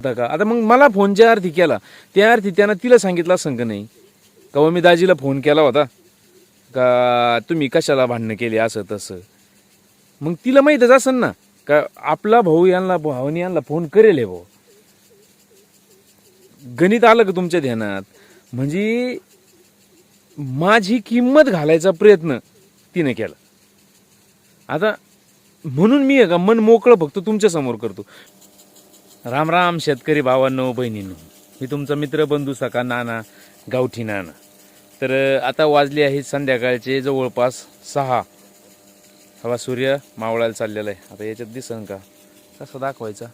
होता का? आता मग मला फोन ज्या अर्थी केला त्या अर्थी त्यानं तिला सांगितलं असं का नाही? का मी दाजीला फोन केला होता का तुम्ही कशाला भांडणं केली असं तसं? मग तिला माहीतच असेल ना का आपला भाऊ यांना भावानी यांना फोन करेल हे भाऊ? गणित आलं का तुमच्या ध्यानात? म्हणजे माझी किंमत घालायचा प्रयत्न तिने केला. आता म्हणून मी का मन मोकळं फक्त तुमच्यासमोर करतो. राम राम शेतकरी भावांनो बहिणींनो. मी तुमचा मित्र बंधू सका नाना गावठी नाना. तर आता वाजले आहे संध्याकाळचे जवळपास सहा. हवा सूर्य मावळायला चाललेला आहे. आता याच्यात दिसन का? कसं दाखवायचा?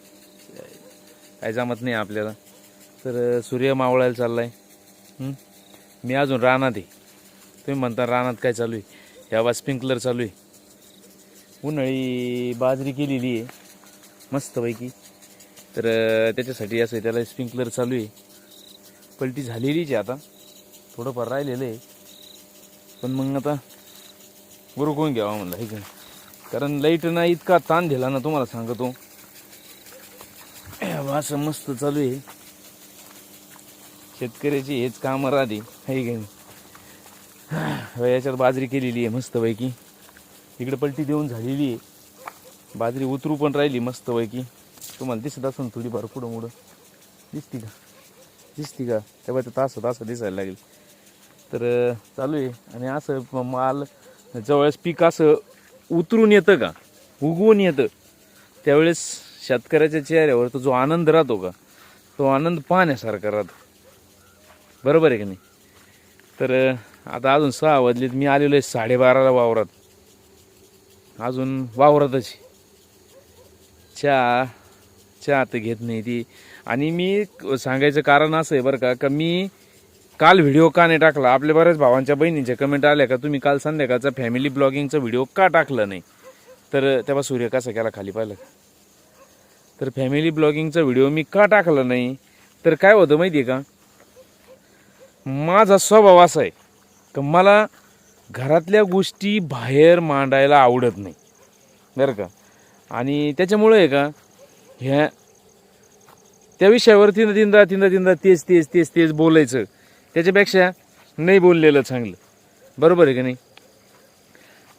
काय जमत नाही आपल्याला. तर सूर्य मावळायला चाललाय. आहे मी अजून रानात आहे. तुम्ही म्हणता रानात काय चालू आहे? यावा स्प्रिंकलर चालू आहे. उन्हाळी बाजरी केलेली आहे. मस्तपैकी तर त्याच्यासाठी असं आहे, त्याला स्प्रिंकलर चालू आहे. पलटी झालेलीच आहे आता. थोडंफार राहिलेलं आहे. पण मग आता गुरुकून घ्यावा म्हणलं हे कारण लाइट ना इतका ताण दिला ना तुम्हाला सांगतो. असं मस्त चालू आहे. शेतकऱ्याची हेच कामं राहते हे का नाही? याच्यात बाजरी केलेली आहे मस्तपैकी. इकडे पलटी देऊन झालेली आहे. बाजरी उतरू पण राहिली मस्तपैकी. तुम्हाला दिसत असून थोडीफार पुढं मुडं दिसती का? दिसती का? तेव्हा तर तास तास दिसायला लागेल. तर चालू आहे. आणि असं माल जवळच पीक असं उतरून येतं का? उगवून येतं. त्यावेळेस शेतकऱ्याच्या चेहऱ्यावर तो जो आनंद राहतो का? तो आनंद पाहण्यासारखा राहतो. बरोबर आहे का नाही? तर आता अजून सहा वाजलेत. मी आलेलो आहे साडेबाराला वावरात. अजून वावरातच चहा इच्छा आता घेत नाही ती. आणि मी सांगायचं कारण असं आहे बरं का का मी काल व्हिडिओ का नाही टाकला? आपल्या बऱ्याच भावांच्या बहिणींच्या कमेंट आल्या का तुम्ही काल संध्याकाळचा फॅमिली ब्लॉगिंगचा व्हिडिओ का टाकला नाही? तर तेव्हा सूर्य कसा केला खाली पाहिलं तर फॅमिली ब्लॉगिंगचा व्हिडिओ मी का टाकला नाही? तर काय होतं माहिती आहे का? माझा स्वभाव असा आहे का मला घरातल्या गोष्टी बाहेर मांडायला आवडत नाही. बरं का? आणि त्याच्यामुळे आहे का ह्या त्या विषयावर तिनं तिंदा तिंदा तिंदा तेच तेच तेच तेच बोलायचं. त्याच्यापेक्षा नाही बोललेलं चांगलं. बरोबर आहे का नाही?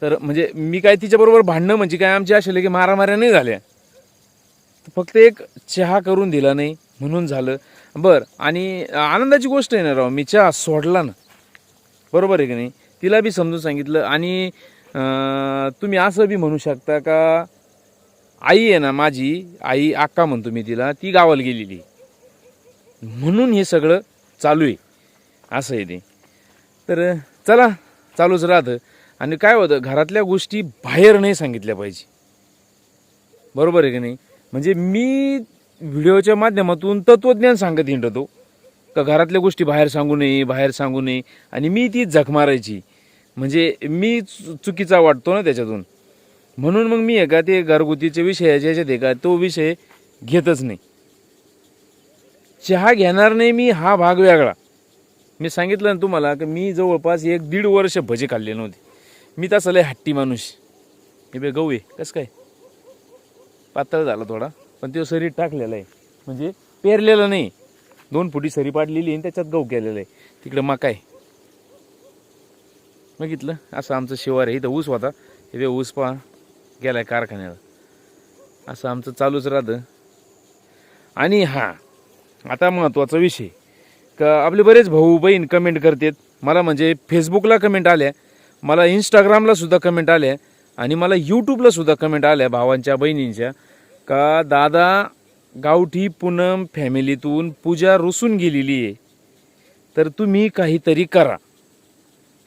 तर म्हणजे मी काय तिच्याबरोबर भांडणं म्हणजे काय आमची असेल की मारामाऱ्या नाही झाल्या. फक्त एक चहा करून दिला नाही म्हणून झालं. बरं आणि आनंदाची गोष्ट आहे ना राव मी चहा सोडला ना. बरोबर आहे की नाही? तिला बी समजून सांगितलं. आणि तुम्ही असं बी म्हणू शकता का? आई आहे ना माझी आई आक्का म्हणतो मी तिला ती गावाला गेलेली. म्हणून हे सगळं चालू आहे. असं आहे ते. तर चला चालूच राहतं. आणि काय होतं घरातल्या गोष्टी बाहेर नाही सांगितल्या पाहिजे. बरोबर आहे की नाही? म्हणजे मी व्हिडिओच्या माध्यमातून तत्वज्ञान सांगत हिंडतो. का घरातल्या गोष्टी बाहेर सांगू नये बाहेर सांगू नये. आणि मी ती झक मारायची. म्हणजे मी चु- चुकीचा वाटतो ना त्याच्यातून. म्हणून मग मी आहे का ते घरगुतीचे विषय ज्याच्यात एका तो विषय घेतच नाही. चहा घेणार नाही मी हा भाग वेगळा. मी सांगितलं ना तुम्हाला की मी जवळपास एक दीड वर्ष भजे खाल्ले नव्हते. मी तसं लय हट्टी माणूस हे बे गहू आहे कसं काय? पातळ झाला थोडा पण तो सरी टाकलेला आहे. म्हणजे पेरलेला नाही. दोन फुटी सरी पाडलेली आणि त्याच्यात गहू केलेला आहे. तिकडं मका आहे. बघितलं? असं आमचं शिवार आहे. इथं ऊस होता. इथे ऊस पहा. गेलाय कारखान्याला असं आमचं चालूच राहतं. आणि हां आता महत्त्वाचा विषय. का आपले बरेच भाऊ बहीण कमेंट करतात. मला म्हणजे फेसबुकला कमेंट आल्या. मला इंस्टाग्रामला सुद्धा कमेंट आल्या. आणि मला यूट्यूबला सुद्धा कमेंट आल्या भावांच्या बहिणींच्या. का दादा गावठी पूनम फॅमिलीतून पूजा रुसून गेलेली आहे. तर तुम्ही काहीतरी करा.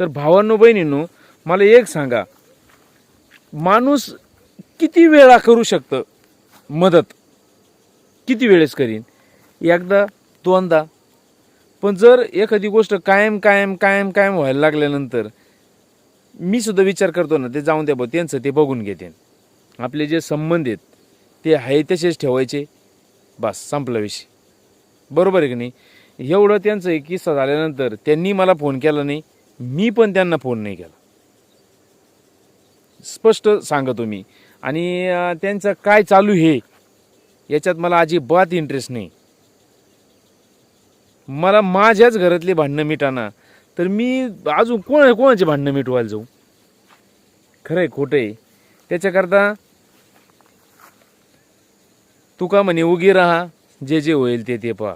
तर भावांनो बहिणींनो मला एक सांगा. माणूस किती वेळा करू शकतं? मदत. किती वेळेस करीन? एकदा दोनदा. पण जर एखादी गोष्ट कायम कायम कायम कायम व्हायला लागल्यानंतर मी सुद्धा विचार करतो ना ते जाऊन द्या बा त्यांचं ते बघून घेते. आपले जे संबंध आहेत ते आहे तसेच ठेवायचे. बस संपला विषय. बरोबर आहे की नाही? एवढं त्यांचं एक किस्सा झाल्यानंतर त्यांनी मला फोन केला नाही मी पण त्यांना फोन नाही केला. स्पष्ट सांगतो मी. आणि त्यांचं काय चालू हे याच्यात मला अजिबात इंटरेस्ट नाही. मला माझ्याच घरातली भांडणं मिटाना तर मी अजून कोण कोणाचे भांडणं मिटवायला जाऊ? खरं आहे खोटं आहे त्याच्याकरता तुका म्हणे उगी राहा जे जे होईल ते ते पहा.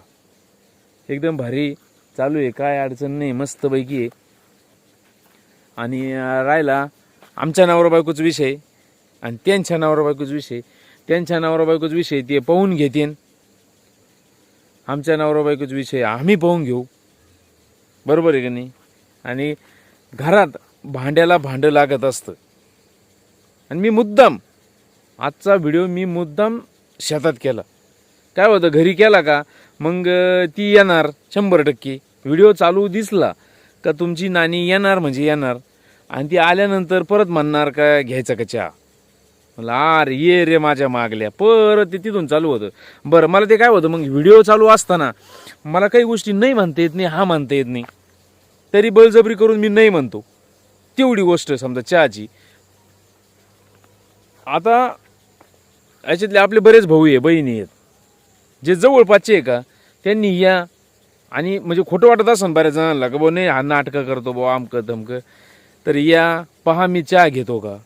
एकदम भारी चालू आहे काय अडचण नाही मस्तपैकी आहे. आणि राहिला आमच्या नवरा बायकोचा विषय. आणि त्यांच्या नवरा बायकोच विषय. त्यांच्या नवरा बायकोच विषय ते पाहून घेतेन आमच्या नवरा बायकोच विषय आम्ही पाहून घेऊ. बरोबर आहे का नाही? आणि घरात भांड्याला भांडं लागत असतं. आणि मी मुद्दाम आजचा व्हिडिओ मी मुद्दाम शेतात केला. काय होतं घरी केला का मग ती येणार शंभर टक्के. व्हिडिओ चालू दिसला का तुमची नानी येणार म्हणजे येणार. आणि ती आल्यानंतर परत म्हणणार का घ्यायचा का चहा? मला अरे ये रे माझ्या मागल्या. परत ते तिथून चालू होतं. बरं मला ते काय होतं मग व्हिडिओ चालू असताना मला काही गोष्टी नाही म्हणता येत नाही हा म्हणता येत नाही. तरी बळजबरी करून मी नाही म्हणतो. तेवढी गोष्ट समजा चहाची. आता याच्यातले आपले बरेच भाऊ आहे बहिणी आहेत. जे जवळपासचे आहे का त्यांनी या आणि म्हणजे खोटं वाटत असं बऱ्याच जणांना का बुवा नाही हा नाटकं करतो बुवा आमकं धमकं तर या पहा मी चहा घेतो का?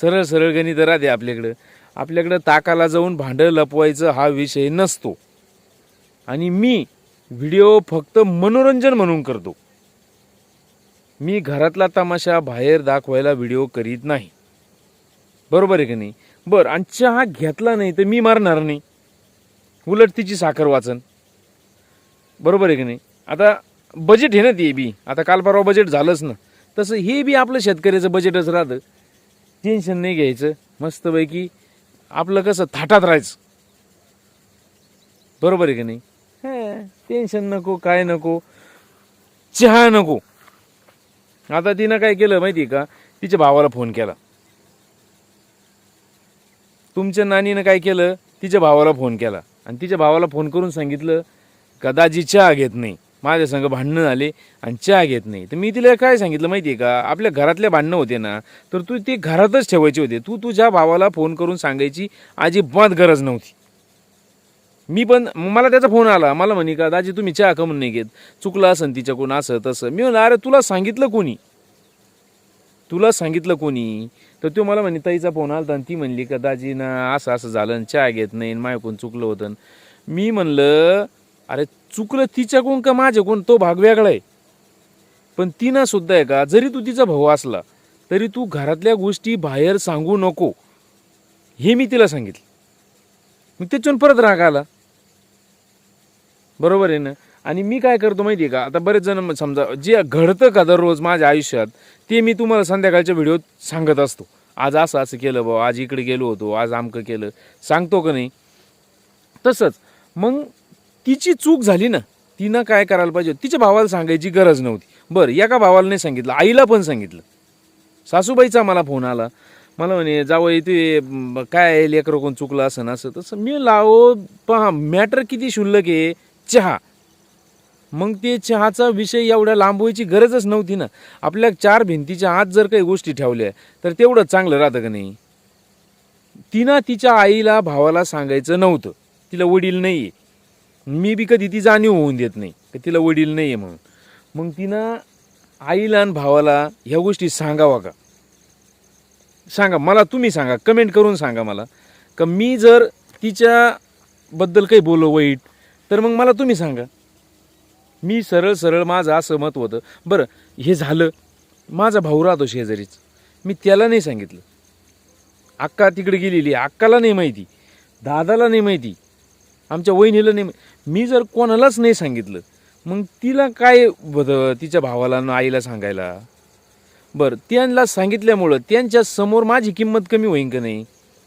सरळ सरळ गणित राहते आपल्याकडं. आपल्याकडं ताकाला जाऊन भांडं लपवायचं हा विषय नसतो. आणि मी व्हिडिओ फक्त मनोरंजन म्हणून करतो. मी घरातला तमाशा बाहेर दाखवायला व्हिडिओ करीत नाही. बरोबर आहे की नाही? बरं आणि चहा घेतला नाही तर मी मारणार नाही. उलट तिची साखर वाचन. बरोबर आहे की नाही? आता बजेट आहे ना ते बी. आता काल परवा बजेट झालंच ना. तसं हे बी आपलं शेतकऱ्याचं बजेटच राहतं. टेन्शन नाही घ्यायचं. मस्तपैकी आपलं कसं थाटात राहायचं. बरोबर आहे की नाही? टेन्शन नको काय नको चहा नको. आता तिनं काय केलं माहिती आहे का? तिच्या भावाला फोन केला. तुमच्या नानीनं काय केलं? तिच्या भावाला फोन केला. आणि तिच्या भावाला फोन करून सांगितलं का दाजी चहा घेत नाही. माझ्या संग भांडणं झाले आणि चहा घेत नाही. तर मी तिला काय सांगितलं माहिती आहे का? आपल्या घरातले भांडणं होते ना तर तू ते घरातच ठेवायचे होते. तू तुझ्या भावाला फोन करून सांगायची अजिबात गरज नव्हती. मी पण मला त्याचा फोन आला. मला म्हणे का दाजी तुम्ही चहा कमून नाही घेत? चुकलं असन तिच्याकडून असं तसं. मी म्हणलं अरे तुला सांगितलं कोणी? तुला सांगितलं कोणी? तर तो मला म्हणे ताईचा फोन आला आणि ती म्हणली का दाजी ना असं असं झालं आणि चहा घेत नाही आणि माझ्याकडून चुकलं होतं. मी म्हणलं अरे चुकलं तिच्याकडून का माझ्याकडून तो भाग वेगळा आहे. पण तिनं सुद्धा आहे का जरी तू तिचा भाऊ असला तरी तू घरातल्या गोष्टी बाहेर सांगू नको. हे मी तिला सांगितलं. मग त्याच्यातून परत राग आला. बरोबर आहे ना? आणि मी काय करतो माहिती आहे का? आता बरेच जण समजा जे घडतं का दररोज माझ्या आयुष्यात ते मी तुम्हाला संध्याकाळच्या व्हिडिओत सांगत असतो. आज असं असं केलं भाऊ आज इकडे गेलो होतो आज आमकं केलं. सांगतो का नाही? तसंच. मग तिची चूक झाली ना तिनं काय करायला पाहिजे तिच्या भावाला सांगायची गरज नव्हती. बरं एका भावाला नाही सांगितलं आईला पण सांगितलं. सासूबाईचा मला फोन आला. मला म्हणे जावं इथे काय लेकरं कोण चुकलं असं ना असं तसं? मी लावो पहा मॅटर किती शुल्लक आहे? चहा. मग ते चहाचा विषय एवढ्या लांबवायची गरजच नव्हती ना. आपल्या चार भिंतीच्या आत जर काही गोष्टी ठेवल्या तर तेवढं चांगलं राहतं का नाही? तिनं तिच्या आईला भावाला सांगायचं नव्हतं. तिला वडील नाही आहे मी बी कधी ती जाणीव होऊन देत नाही का तिला वडील नाही आहे म्हणून. मग तिनं आईला आणि भावाला ह्या गोष्टी सांगावा का? सांगा मला तुम्ही सांगा कमेंट करून सांगा मला. का मी जर तिच्याबद्दल काही बोलो वाईट तर मग मला तुम्ही सांगा. मी सरळ सरळ माझं असं मत होतं बरं हे झालं माझा भाऊ राहतो शेजारीच मी त्याला नाही सांगितलं. अक्का तिकडे गेलेली अक्काला नाही माहिती दादाला नाही माहिती आमच्या वहिनीला नाही मी जर कोणालाच नाही सांगितलं मग तिला काय तिच्या भावाला ना आईला सांगायला? बरं त्यांना सांगितल्यामुळं त्यांच्यासमोर माझी किंमत कमी होईन का नाही?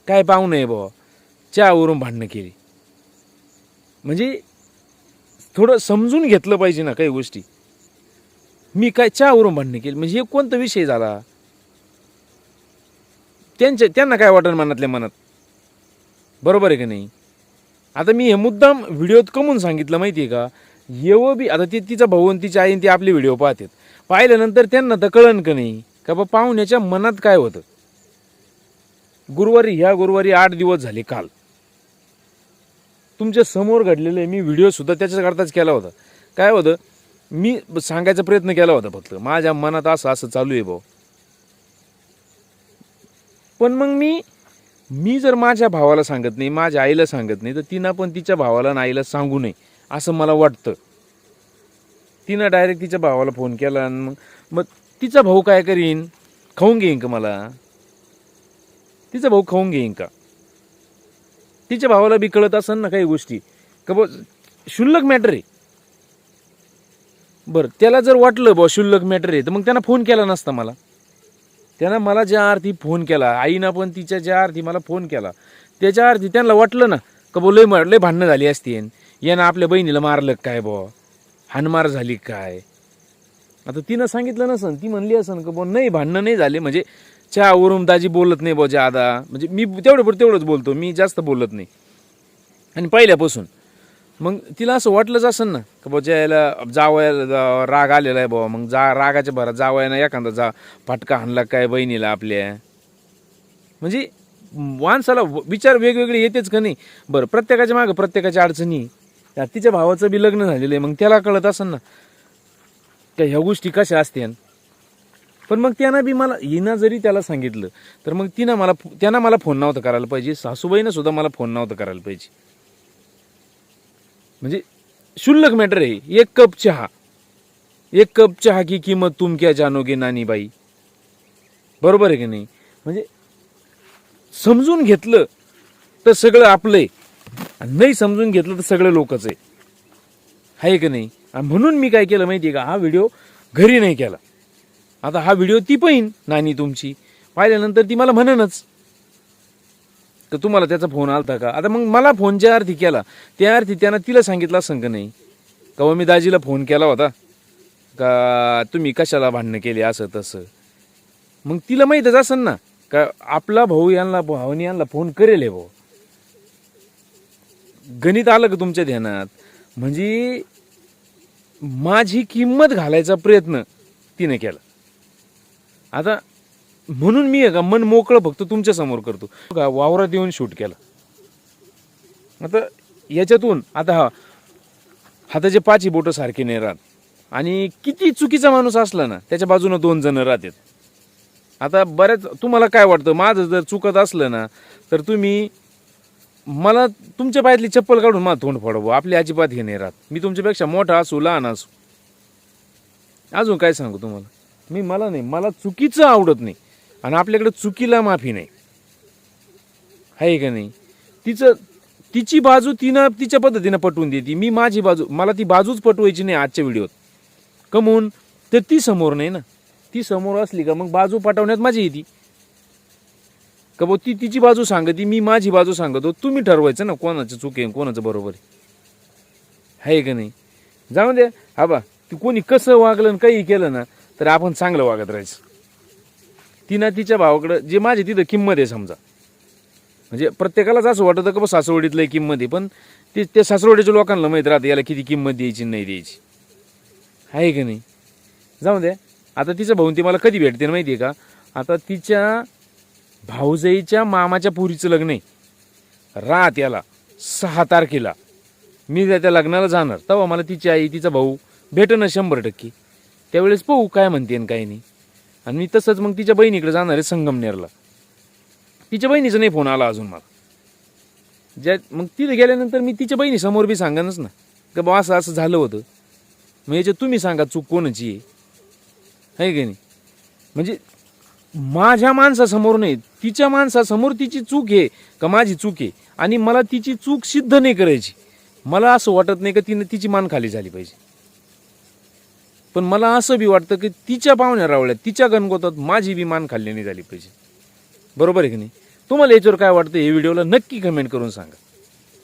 काय पाहू नये बाबा चहावरून भांडणं केली. म्हणजे थोडं समजून घेतलं पाहिजे ना काही गोष्टी. मी काय चहावरून भांडणं केली? म्हणजे हे कोणता विषय झाला? त्यांच्या त्यांना काय वाटण मनातल्या मनात? बरोबर आहे का नाही? आता मी हे मुद्दाम व्हिडिओत कमून सांगितलं माहिती आहे का येवो बी आता ते तिचा भाऊ आणि तिची आई ती आपले व्हिडिओ पाहतात. पाहिल्यानंतर त्यांना तर कळण का नाही? का बा पाहुण्याच्या मनात काय होतं? गुरुवारी ह्या गुरुवारी आठ दिवस झाले काल. तुमच्यासमोर घडलेलं आहे मी व्हिडिओ सुद्धा त्याच्याकरताच केला होता. काय होतं? मी सांगायचा प्रयत्न केला होता फक्त. माझ्या मनात असं असं चालू आहे भाऊ. पण मग मी मी जर माझ्या भावाला सांगत नाही माझ्या आईला सांगत नाही तर तिनं पण तिच्या भावाला आणि आईला सांगू नये असं मला वाटतं. तिनं डायरेक्ट तिच्या भावाला फोन केला आणि मग मग तिचा भाऊ काय करीन? खाऊन घेईन का मला? तिचा भाऊ खाऊन घेईन का? तिच्या भावाला बी कळत असेल ना काही गोष्टी. का बा शुल्लक मॅटर आहे. बरं त्याला जर वाटलं बुवा शुल्लक मॅटर आहे तर मग त्यांना फोन केला नसता मला. त्यानं मला ज्या अर्थी फोन केला आईनं पण तिच्या ज्या अर्थी मला फोन केला त्याच्या अर्थी त्यांना वाटलं ना का बो लय लय भांडणं झाली असती यानं. आपल्या बहिणीला मारलं काय बो हानमार झाली काय? आता तिनं सांगितलं नसन ती म्हणली असन का बो नाही भांडणं नाही झाले म्हणजे चहावरून दाजी बोलत नाही बो जादा म्हणजे मी तेवढं पण तेवढंच बोलतो मी जास्त बोलत नाही. आणि पहिल्यापासून मग तिला असं वाटलंच असेल ना का बा ज्याला जावयाला राग आलेला आहे बाबा मग जा रागाच्या भरात जावयानं एखादा जा फटका हाणला काय बहिणीला आपल्या? म्हणजे माणसाला व- विचार वेगवेगळे येतेच का नाही? बरं प्रत्येकाच्या मागं प्रत्येकाच्या अडचणी त्या तिच्या भावाचं बी लग्न झालेलं आहे मग त्याला कळत असेल ना का ह्या गोष्टी कशा असतील पण मग त्यानं बी मला हिनं जरी त्याला सांगितलं तर मग तिनं मला त्यानं मला फोन नव्हता करायला पाहिजे सासूबाईनं सुद्धा मला फोन नव्हता करायला पाहिजे. म्हणजे शुल्लक मॅटर आहे. एक कप चहा. एक कप चहा की किंमत तुमक्या जानोगे नानी बाई बरोबर आहे की नाही? म्हणजे समजून घेतलं तर सगळं आपलं आहे आणि नाही समजून घेतलं तर सगळं लोकच आहे. आहे का नाही? आणि म्हणून मी काय केलं माहिती आहे का? हा व्हिडिओ घरी नाही केला. आता हा व्हिडिओ ती पाहिन नानी तुमची. पाहिल्यानंतर ती मला म्हणनच. तर तुम्हाला त्याचा फोन आलता का? आता मग मला फोन ज्या अर्थी केला त्या अर्थी त्यानं तिला सांगितलं असं का नाही? का बा मी दाजीला फोन केला होता का तुम्ही कशाला भांडणं केली असं तसं? मग तिला माहीतच असेल ना का आपला भाऊ यांना भावनी यांना फोन करेल हे भाऊ. गणित आलं का तुमच्या ध्यानात? म्हणजे माझी किंमत घालायचा प्रयत्न तिने केला. आता म्हणून मी आहे का मन मोकळं फक्त तुमच्यासमोर करतो. का वावरात येऊन शूट केला. आता याच्यातून आता हा हाताचे पाचही बोटं सारखे नाही राहत. आणि किती चुकीचा माणूस असला ना त्याच्या बाजूनं दोन जण राहतात. आता बऱ्याच तुम्हाला काय वाटतं माझं जर चुकत असलं ना तर तुम्ही मला तुमच्या पायातली चप्पल काढून मला तोंड फोडव. आपली अजिबात हे नाही राहत. मी तुमच्यापेक्षा मोठा असू लहान असू. अजून काय सांगू तुम्हाला? मी मला नाही मला चुकीचं आवडत नाही. आणि आपल्याकडे चुकीला माफी नाही. आहे का नाही? तिचं तिची बाजू तिनं तिच्या पद्धतीनं पटवून देते. मी माझी बाजू मला ती बाजूच पटवायची नाही आजच्या व्हिडिओत. कमवून तर ती समोर नाही ना? ती समोर असली का मग बाजू पटवण्यात माझी येते. का भाऊ ती तिची बाजू सांगते मी माझी बाजू सांगतो. तुम्ही ठरवायचं ना कोणाचं चूक आहे कोणाचं बरोबर आहे. आहे का नाही? जाऊ द्या. हा बा ती कोणी कसं वागलं आणि काही केलं ना तर आपण चांगलं वागत राहायचं. तिनं तिच्या भावाकडं जे माझी तिथं किंमत आहे समजा. म्हणजे प्रत्येकालाच असं वाटतं का बा सासवडीतलं किंमत आहे पण ते त्या सासवडीच्या लोकांना माहीत राहतं याला किती किंमत द्यायची नाही द्यायची. आहे का नाही? जाऊ द्या आता तिचं भाऊन ती मला कधी भेटते ना माहिती आहे का? आता तिच्या भाऊजाईच्या मामाच्या पुरीचं लग्न आहे. रात याला सहा तारखेला. मी त्या त्या लग्नाला जाणार तेव्हा मला तिची आई तिचा भाऊ भेटणं शंभर टक्के. त्यावेळेस पाहू काय म्हणते आणि काय नाही. आणि मी तसंच मग तिच्या बहिणीकडे जाणार आहे संगमनेरला. तिच्या बहिणीचा नाही फोन आला अजून मला. ज्या मग तिथे गेल्यानंतर मी तिच्या बहिणीसमोर बी सांगानच ना. का बा असं असं झालं होतं. मग याच्यात तुम्ही सांगा चूक कोणाची आहे? आहे की नाही? म्हणजे माझ्या माणसासमोर नाही तिच्या माणसासमोर तिची चूक आहे का माझी चूक आहे? आणि मला तिची चूक सिद्ध नाही करायची. मला असं वाटत नाही का तिने तिची मान खाली झाली पाहिजे. पण मला असं बी वाटतं की तिच्या पाहुण्या रावळ्यात तिच्या गणगोतात माझी बी मान खाल्ली झाली पाहिजे. बरोबर आहे की नाही? तुम्हाला याच्यावर काय वाटतं? हे व्हिडिओला नक्की कमेंट करून सांगा.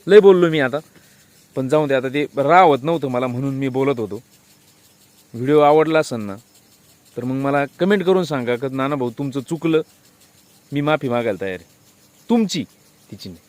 लय बोललो मी आता. पण जाऊ दे आता ते राहत नव्हतं मला म्हणून मी बोलत होतो. व्हिडिओ आवडला असेल ना तर मग मला कमेंट करून सांगा का नाना भाऊ तुमचं चुकलं मी माफी मागायला तयार आहे. तुमची तिची नाही.